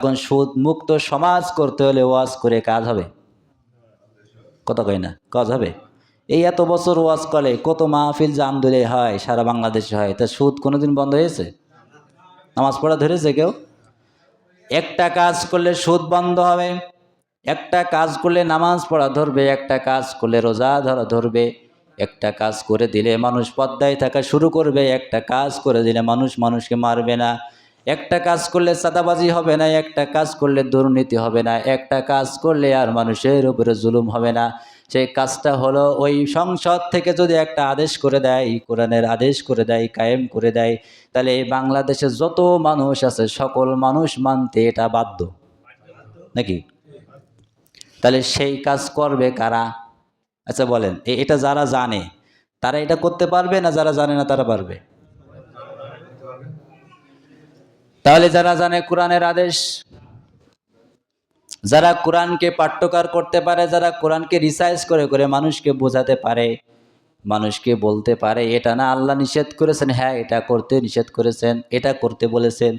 এখন সুদ মুক্ত সমাজ করতে হলে ওয়াজ করে কাজ হবে। কথা কই না? কাজ হবে। এই এত বছর ওয়াজ করে কত মাহফিল জাম দিলে হয়, সারা বাংলাদেশে হয়। তা সুদ কোনোদিন বন্ধ হয়েছে? নামাজ পড়া ধরেছে কেউ? একটা কাজ করলে সুদ বন্ধ হবে, একটা কাজ করলে নামাজ পড়া ধরবে, একটা কাজ করলে রোজা ধরা ধরবে, একটা কাজ করে দিলে মানুষ পদ্মায় থাকা শুরু করবে, একটা কাজ করে দিলে মানুষ মানুষকে মারবে না। একটা কাজ করলে চাঁদাবাজি হবে না, একটা কাজ করলে দুর্নীতি হবে না, একটা কাজ করলে আর মানুষের উপরে জুলুম হবে না। সেই কাজটা হলো ওই সংসদ থেকে যদি একটা আদেশ করে দেয়, কোরআনের আদেশ করে দেয়, কায়েম করে দেয়, তাহলে এই বাংলাদেশে যত মানুষ আছে, সকল মানুষ মানতে এটা বাধ্য। নাকি? তাহলে সেই কাজ করবে কারা? আচ্ছা বলেন এটা যারা জানে, তারা এটা করতে পারবে না যারা জানে না তারা পারবে? তাহলে যারা জানে কোরআনের আদেশ, যারা কোরআনকে পাঠ্যকার করতে পারে, যারা কোরআনকে রিসার্চ করে করে মানুষকে বোঝাতে পারে, মানুষকে বলতে পারে, এটা না আল্লাহ নিষেধ করেছেন হ্যাঁ এটা করতে নিষেধ করেছেন, এটা করতে বলেছেন।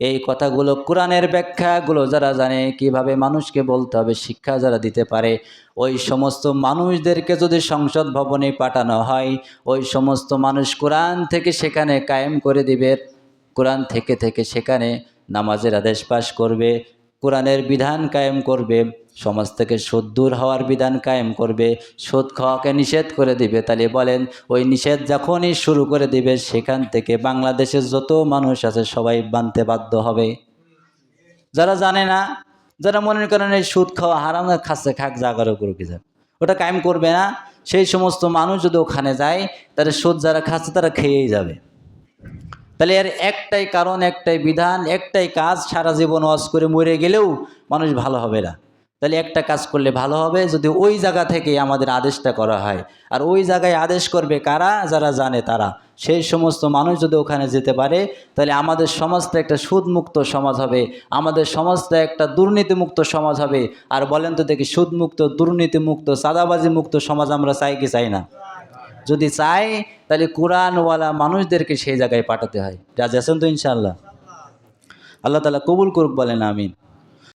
এই কথাগুলো কোরআনের ব্যাখ্যাগুলো যারা জানে, কীভাবে মানুষকে বলতে হবে, শিক্ষা যারা দিতে পারে, ওই সমস্ত মানুষদেরকে যদি সংসদ ভবনে পাঠানো হয়, ওই সমস্ত মানুষ কোরআন থেকে সেখানে কায়েম করে দিবে কোরআন থেকে থেকে সেখানে নামাজের আদেশ পাশ করবে, কোরআনের বিধান কায়েম করবে, সমাজ থেকে সুদ দূর হওয়ার বিধান কায়েম করবে সুদ খাওয়াকে নিষেধ করে দিবে। তাহলে বলেন, ওই নিষেধ যখনই শুরু করে দিবে, সেখান থেকে বাংলাদেশের যত মানুষ আছে সবাই মানতে বাধ্য হবে। যারা জানে না, যারা মনে করেন এই সুদ খাওয়া হারাম খাচ্ছে, খাক জাগারও করুক কি যাক। ওটা কায়েম করবে না। সেই সমস্ত মানুষ যদি ওখানে যায় তাহলে সুদ যারা খাচ্ছে, তারা খেয়েই যাবে। তাহলে এর একটাই কারণ, একটাই বিধান, একটাই কাজ সারা জীবন ওয়াজ করে মরে গেলেও মানুষ ভালো হবে না। তাহলে একটা কাজ করলে ভালো হবে যদি ওই জায়গা থেকে আমাদের আদেশটা করা হয়। আর ওই জায়গায় আদেশ করবে কারা? যারা জানে তারা। সেই সমস্ত মানুষ যদি ওখানে যেতে পারে, তাহলে আমাদের সমাজটা একটা সুদমুক্ত সমাজ হবে। আমাদের সমাজটা একটা দুর্নীতিমুক্ত সমাজ হবে। আর বলেন তো দেখি, সুদমুক্ত, দুর্নীতিমুক্ত চাঁদাবাজি মুক্ত সমাজ আমরা চাই কি চাই না? যদি চাই তাহলে কোরআনওয়ালা মানুষদেরকে সেই জায়গায় পাঠাতে হয়। রাজি আছেন তো ইনশাল্লাহ আল্লাহ তালা কবুল করুক বলেন, আমিন।